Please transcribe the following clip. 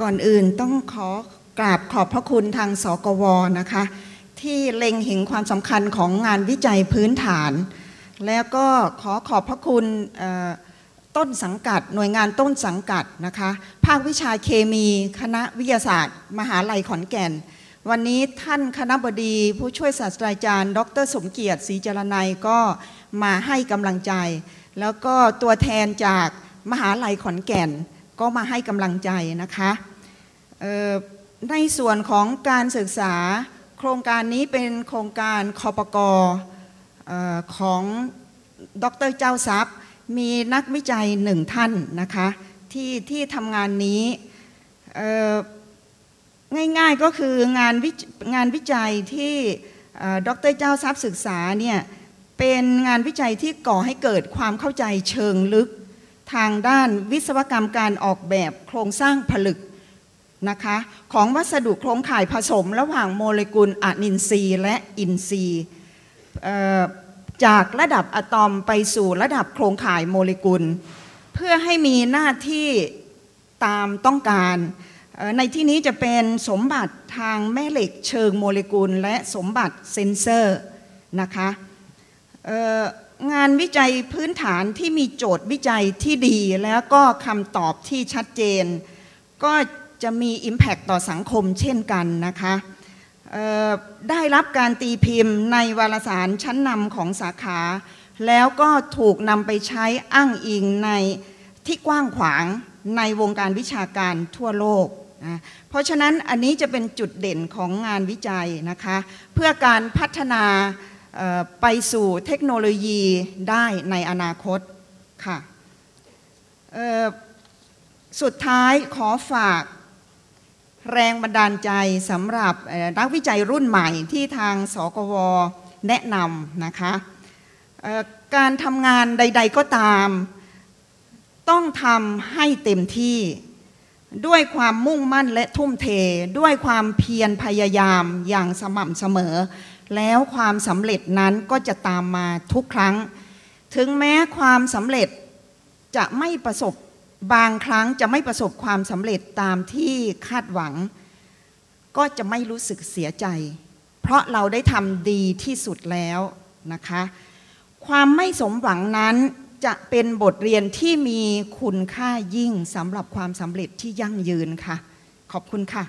ก่อนอื่นต้องขอกราบขอบพระคุณทางสกวนะคะ ที่เล็งเห็นความสำคัญของงานวิจัยพื้นฐาน แล้วก็ขอขอบพระคุณต้นสังกัด หน่วยงานต้นสังกัดนะคะ ภาควิชาเคมีคณะวิทยาศาสตร์ มหาลัยขอนแก่น วันนี้ท่านคณะบดี ผู้ช่วยศาสตราจารย์ ดรสมเกียรติศรีจรนัยก็มาให้กำลังใจ แล้วก็ตัวแทนจากมหาลัยขอนแก่น ก็มาให้กำลังใจนะคะในส่วนของการศึกษาโครงการนี้เป็นโครงการคอปกอของดรเจ้าทรัพย์ มีนักวิจัยหนึ่งท่านนะคะที่ที่ทำงานนี้ง่ายๆก็คืองานวิงานวิจัยที่ดรเจ้าทรัพย์ศึกษาเนี่ยเป็นงานวิจัยที่ก่อให้เกิดความเข้าใจเชิงลึก ทางด้านวิศวกรรมการออกแบบโครงสร้างผลึกนะคะของวัสดุโครงข่ายผสมระหว่างโมเลกุลอะนินทรีย์และอินทรีย์จากระดับอะตอมไปสู่ระดับโครงข่ายโมเลกุล เพื่อให้มีหน้าที่ตามต้องการ ในที่นี้จะเป็นสมบัติทางแม่เหล็กเชิงโมเลกุล และสมบัติเซนเซอร์นะคะ งานวิจัยพื้นฐานที่มีโจทย์วิจัยที่ดีแล้วก็คำตอบที่ชัดเจน ก็จะมี Impact ต่อสังคมเช่นกันนะคะได้รับการตีพิมพ์ในวารสารชั้นนำของสาขา แล้วก็ถูกนำไปใช้อ้างอิงในที่กว้างขวางในวงการวิชาการทั่วโลกนะเพราะฉะนั้นอันนี้จะเป็นจุดเด่นของงานวิจัยนะคะ เพื่อการพัฒนา ไปสู่เทคโนโลยีได้ในอนาคตค่ะสุดท้ายขอฝากแรงบันดาลใจสำหรับนักวิจัยรุ่นใหม่ที่ทางสกวแนะนำนะคะการทำงานใด ๆก็ตาม ต้องทำให้เต็มที่ ด้วยความมุ่งมั่นและทุ่มเท ด้วยความเพียรพยายามอย่างสม่ำเสมอ แล้วความสำเร็จนั้นก็จะตามมาทุกครั้ง ถึงแม้ความสำเร็จจะไม่ประสบบางครั้งจะไม่ประสบความสำเร็จตามที่คาดหวัง ก็จะไม่รู้สึกเสียใจ เพราะเราได้ทำดีที่สุดแล้วนะคะ ความไม่สมหวังนั้น จะเป็นบทเรียนที่มีคุณค่ายิ่งสำหรับความสำเร็จที่ยั่งยืนค่ะ ขอบคุณค่ะ